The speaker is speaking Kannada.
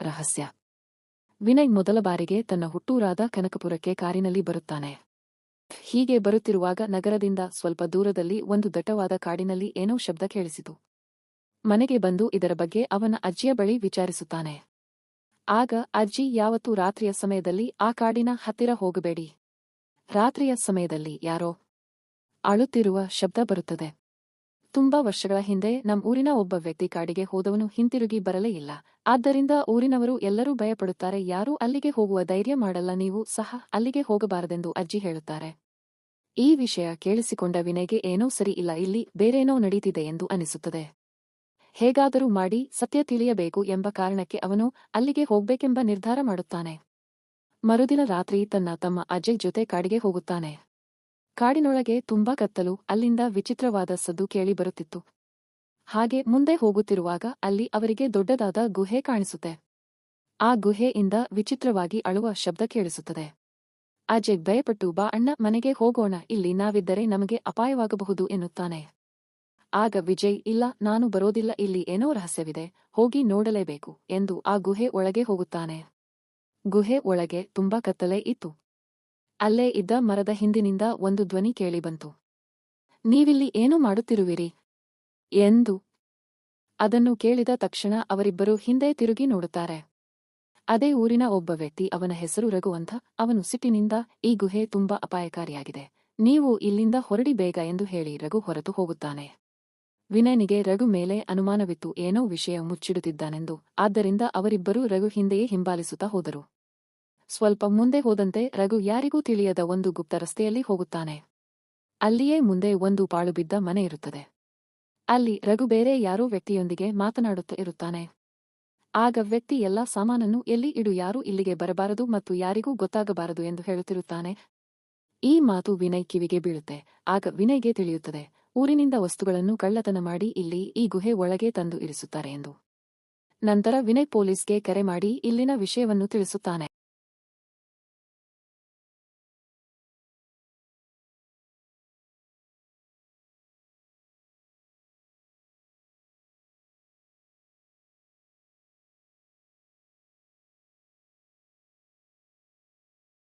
ರಹಸ್ಯ. ವಿನಯ್ ಮೊದಲ ಬಾರಿಗೆ ತನ್ನ ಹುಟ್ಟೂರಾದ ಕನಕಪುರಕ್ಕೆ ಕಾರಿನಲ್ಲಿ ಬರುತ್ತಾನೆ. ಹೀಗೆ ಬರುತ್ತಿರುವಾಗ ನಗರದಿಂದ ಸ್ವಲ್ಪ ದೂರದಲ್ಲಿ ಒಂದು ದಟ್ಟವಾದ ಕಾಡಿನಲ್ಲಿ ಏನೋ ಶಬ್ದ ಕೇಳಿಸಿತು. ಮನೆಗೆ ಬಂದು ಇದರ ಬಗ್ಗೆ ಅವನ ಅಜ್ಜಿಯ ಬಳಿ ವಿಚಾರಿಸುತ್ತಾನೆ. ಆಗ, ಅಜ್ಜಿ, ಯಾವತ್ತೂ ರಾತ್ರಿಯ ಸಮಯದಲ್ಲಿ ಆ ಕಾಡಿನ ಹತ್ತಿರ ಹೋಗಬೇಡಿ. ರಾತ್ರಿಯ ಸಮಯದಲ್ಲಿ, ಯಾರೋ? ಅಳುತ್ತಿರುವ ಶಬ್ದ ಬರುತ್ತದೆ. ತುಂಬಾ ವರ್ಷಗಳ ಹಿಂದೆ ನಮ್ಮ ಊರಿನ ಒಬ್ಬ ವ್ಯಕ್ತಿ ಕಾಡಿಗೆ ಹೋದವನು ಹಿಂತಿರುಗಿ ಬರಲೇ ಇಲ್ಲ. ಆದ್ದರಿಂದ ಊರಿನವರು ಎಲ್ಲರೂ ಭಯಪಡುತ್ತಾರೆ, ಯಾರೂ ಅಲ್ಲಿಗೆ ಹೋಗುವ ಧೈರ್ಯ ಮಾಡಲ್ಲ, ನೀವು ಸಹ ಅಲ್ಲಿಗೆ ಹೋಗಬಾರದೆಂದು ಅಜ್ಜಿ ಹೇಳುತ್ತಾರೆ. ಈ ವಿಷಯ ಕೇಳಿಸಿಕೊಂಡ ವಿನಯ್ಗೆ ಏನೋ ಸರಿ ಇಲ್ಲ, ಇಲ್ಲಿ ಬೇರೇನೋ ನಡೀತಿದೆ ಎಂದು ಅನಿಸುತ್ತದೆ. ಹೇಗಾದರೂ ಮಾಡಿ, ಸತ್ಯ ತಿಳಿಯಬೇಕು ಎಂಬ ಕಾರಣಕ್ಕೆ ಅವನು ಅಲ್ಲಿಗೆ ಹೋಗ್ಬೇಕೆಂಬ ನಿರ್ಧಾರ ಮಾಡುತ್ತಾನೆ. ಮರುದಿನ ರಾತ್ರಿ ತನ್ನ ತಮ್ಮ ಅಜ್ಜಿ ಜೊತೆ ಕಾಡಿಗೆ ಹೋಗುತ್ತಾನೆ. ಕಾಡಿನೊಳಗೆ ತುಂಬಾ ಕತ್ತಲು ಅಲ್ಲಿಂದ ವಿಚಿತ್ರವಾದ ಸದ್ದು ಕೇಳಿ ಬರುತ್ತಿತ್ತು. ಹಾಗೆ ಮುಂದೆ ಹೋಗುತ್ತಿರುವಾಗ ಅಲ್ಲಿ ಅವರಿಗೆ ದೊಡ್ಡದಾದ ಗುಹೆ ಕಾಣಿಸುತ್ತೆ. ಆ ಗುಹೆಯಿಂದ ವಿಚಿತ್ರವಾಗಿ ಅಳುವ ಶಬ್ದ ಕೇಳಿಸುತ್ತದೆ. ಅಜಯ್, ಭಯಪಟ್ಟು ಬಾ, ಅಣ್ಣ, ಮನೆಗೆ ಹೋಗೋಣ, ಇಲ್ಲಿ ನಾವಿದ್ದರೆ ನಮಗೆ ಅಪಾಯವಾಗಬಹುದು ಎನ್ನುತ್ತಾನೆ. ಆಗ ವಿಜಯ್, ಇಲ್ಲ, ನಾನು ಬರೋದಿಲ್ಲ, ಇಲ್ಲಿ ಏನೋ ರಹಸ್ಯವಿದೆ, ಹೋಗಿ ನೋಡಲೇಬೇಕು, ಎಂದು ಆ ಗುಹೆ ಒಳಗೆ ಹೋಗುತ್ತಾನೆ. ಗುಹೆ ಒಳಗೆ ತುಂಬಾ ಕತ್ತಲೆ ಇತ್ತು. ಅಲ್ಲೇ ಇದ್ದ ಮರದ ಹಿಂದಿನಿಂದ ಒಂದು ಧ್ವನಿ ಕೇಳಿಬಂತು. ನೀವಿಲ್ಲಿ ಏನು ಮಾಡುತ್ತಿರುವಿರಿ? ಎಂದು ಅದನ್ನು ಕೇಳಿದ ತಕ್ಷಣ ಅವರಿಬ್ಬರು ಹಿಂದೆ ತಿರುಗಿ ನೋಡುತ್ತಾರೆ. ಅದೇ ಊರಿನ ಒಬ್ಬ ವ್ಯಕ್ತಿ ಅವನ ಹೆಸರು ರಘು ಅಂತ ಅವನು ಸಿಟ್ಟಿನಿಂದ ಈ ಗುಹೆ ತುಂಬಾ ಅಪಾಯಕಾರಿಯಾಗಿದೆ. ನೀವು ಇಲ್ಲಿಂದ ಹೊರಡಿ ಬೇಗ ಎಂದು ಹೇಳಿ ರಘು ಹೊರತು ಹೋಗುತ್ತಾನೆ. ವಿನಯನಿಗೆ ರಘು ಮೇಲೆ ಅನುಮಾನವಿತ್ತು, ಏನೋ ವಿಷಯ ಮುಚ್ಚಿಡುತ್ತಿದ್ದಾನೆಂದು. ಆದ್ದರಿಂದ ಅವರಿಬ್ಬರೂ ರಘು ಹಿಂದೆಯೇ ಹಿಂಬಾಲಿಸುತ್ತಾ ಹೋದರು. ಸ್ವಲ್ಪ ಮುಂದೆ ಹೋದಂತೆ ರಘು ಯಾರಿಗೂ ತಿಳಿಯದ ಒಂದು ಗುಪ್ತ ರಸ್ತೆಯಲ್ಲಿ ಹೋಗುತ್ತಾನೆ. ಅಲ್ಲಿಯೇ ಮುಂದೆ ಒಂದು ಪಾಳುಬಿದ್ದ ಮನೆ ಇರುತ್ತದೆ. ಅಲ್ಲಿ ರಘು ಬೇರೆ ಯಾರೋ ವ್ಯಕ್ತಿಯೊಂದಿಗೆ ಮಾತನಾಡುತ್ತ ಇರುತ್ತಾನೆ. ಆಗ ವ್ಯಕ್ತಿ ಎಲ್ಲಾ ಸಾಮಾನನ್ನು ಎಲ್ಲಿ ಇಡು ಯಾರೂ ಇಲ್ಲಿಗೆ ಬರಬಾರದು ಮತ್ತು ಯಾರಿಗೂ ಗೊತ್ತಾಗಬಾರದು ಎಂದು ಹೇಳುತ್ತಿರುತ್ತಾನೆ. ಈ ಮಾತು ವಿನಯ್ ಕಿವಿಗೆ ಬೀಳುತ್ತೆ. ಆಗ ವಿನಯ್ಗೆ ತಿಳಿಯುತ್ತದೆ. ಊರಿನಿಂದ ವಸ್ತುಗಳನ್ನು ಕಳ್ಳತನ ಮಾಡಿ ಇಲ್ಲಿ ಈ ಗುಹೆ ಒಳಗೆ ತಂದು ಇರಿಸುತ್ತಾರೆ ಎಂದು. ನಂತರ ವಿನಯ್ ಪೊಲೀಸ್ಗೆ ಕರೆ ಮಾಡಿ ಇಲ್ಲಿನ ವಿಷಯವನ್ನು ತಿಳಿಸುತ್ತಾನೆ.